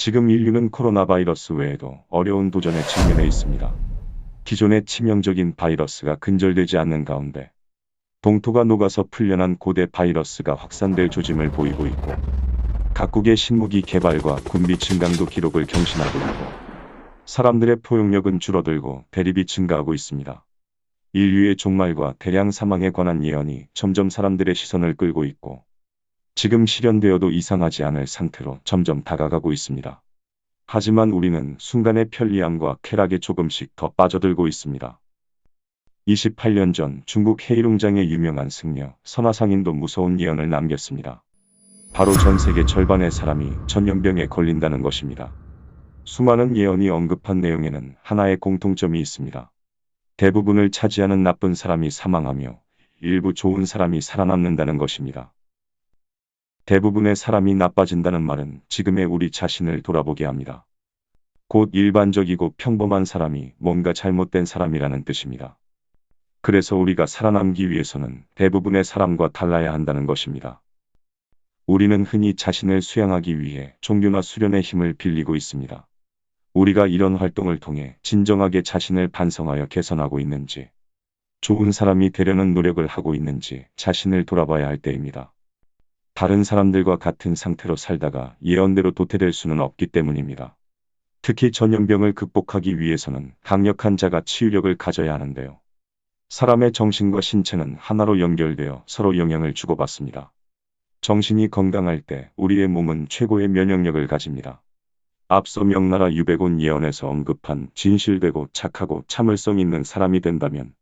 지금 인류는 코로나 바이러스 외에도 어려운 도전에 직면해 있습니다. 기존의 치명적인 바이러스가 근절되지 않는 가운데 동토가 녹아서 풀려난 고대 바이러스가 확산될 조짐을 보이고 있고 각국의 신무기 개발과 군비 증강도 기록을 경신하고 있고 사람들의 포용력은 줄어들고 대립이 증가하고 있습니다. 인류의 종말과 대량 사망에 관한 예언이 점점 사람들의 시선을 끌고 있고 지금 실현되어도 이상하지 않을 상태로 점점 다가가고 있습니다. 하지만 우리는 순간의 편리함과 쾌락에 조금씩 더 빠져들고 있습니다. 28년 전 중국 헤이룽장의 유명한 승려 선화상인도 무서운 예언을 남겼습니다. 바로 전 세계 절반의 사람이 전염병에 걸린다는 것입니다. 수많은 예언이 언급한 내용에는 하나의 공통점이 있습니다. 대부분을 차지하는 나쁜 사람이 사망하며 일부 좋은 사람이 살아남는다는 것입니다. 대부분의 사람이 나빠진다는 말은 지금의 우리 자신을 돌아보게 합니다. 곧 일반적이고 평범한 사람이 뭔가 잘못된 사람이라는 뜻입니다. 그래서 우리가 살아남기 위해서는 대부분의 사람과 달라야 한다는 것입니다. 우리는 흔히 자신을 수양하기 위해 종교나 수련의 힘을 빌리고 있습니다. 우리가 이런 활동을 통해 진정하게 자신을 반성하여 개선하고 있는지, 좋은 사람이 되려는 노력을 하고 있는지 자신을 돌아봐야 할 때입니다. 다른 사람들과 같은 상태로 살다가 예언대로 도태될 수는 없기 때문입니다. 특히 전염병을 극복하기 위해서는 강력한 자가 치유력을 가져야 하는데요. 사람의 정신과 신체는 하나로 연결되어 서로 영향을 주고받습니다. 정신이 건강할 때 우리의 몸은 최고의 면역력을 가집니다. 앞서 명나라 유백온 예언에서 언급한 진실되고 착하고 참을성 있는 사람이 된다면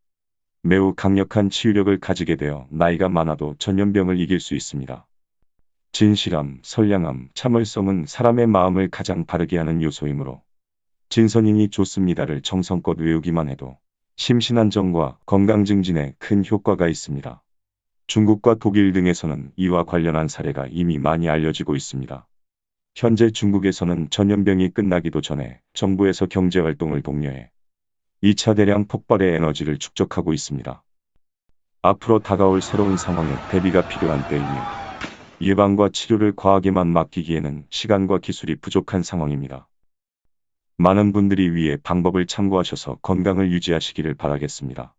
매우 강력한 치유력을 가지게 되어 나이가 많아도 전염병을 이길 수 있습니다. 진실함, 선량함, 참을성은 사람의 마음을 가장 바르게 하는 요소이므로 진선인이 좋습니다를 정성껏 외우기만 해도 심신안정과 건강 증진에 큰 효과가 있습니다. 중국과 독일 등에서는 이와 관련한 사례가 이미 많이 알려지고 있습니다. 현재 중국에서는 전염병이 끝나기도 전에 정부에서 경제활동을 독려해 2차 대량 폭발의 에너지를 축적하고 있습니다. 앞으로 다가올 새로운 상황에 대비가 필요한 때이며 예방과 치료를 과학에만 맡기기에는 시간과 기술이 부족한 상황입니다. 많은 분들이 위의 방법을 참고하셔서 건강을 유지하시기를 바라겠습니다.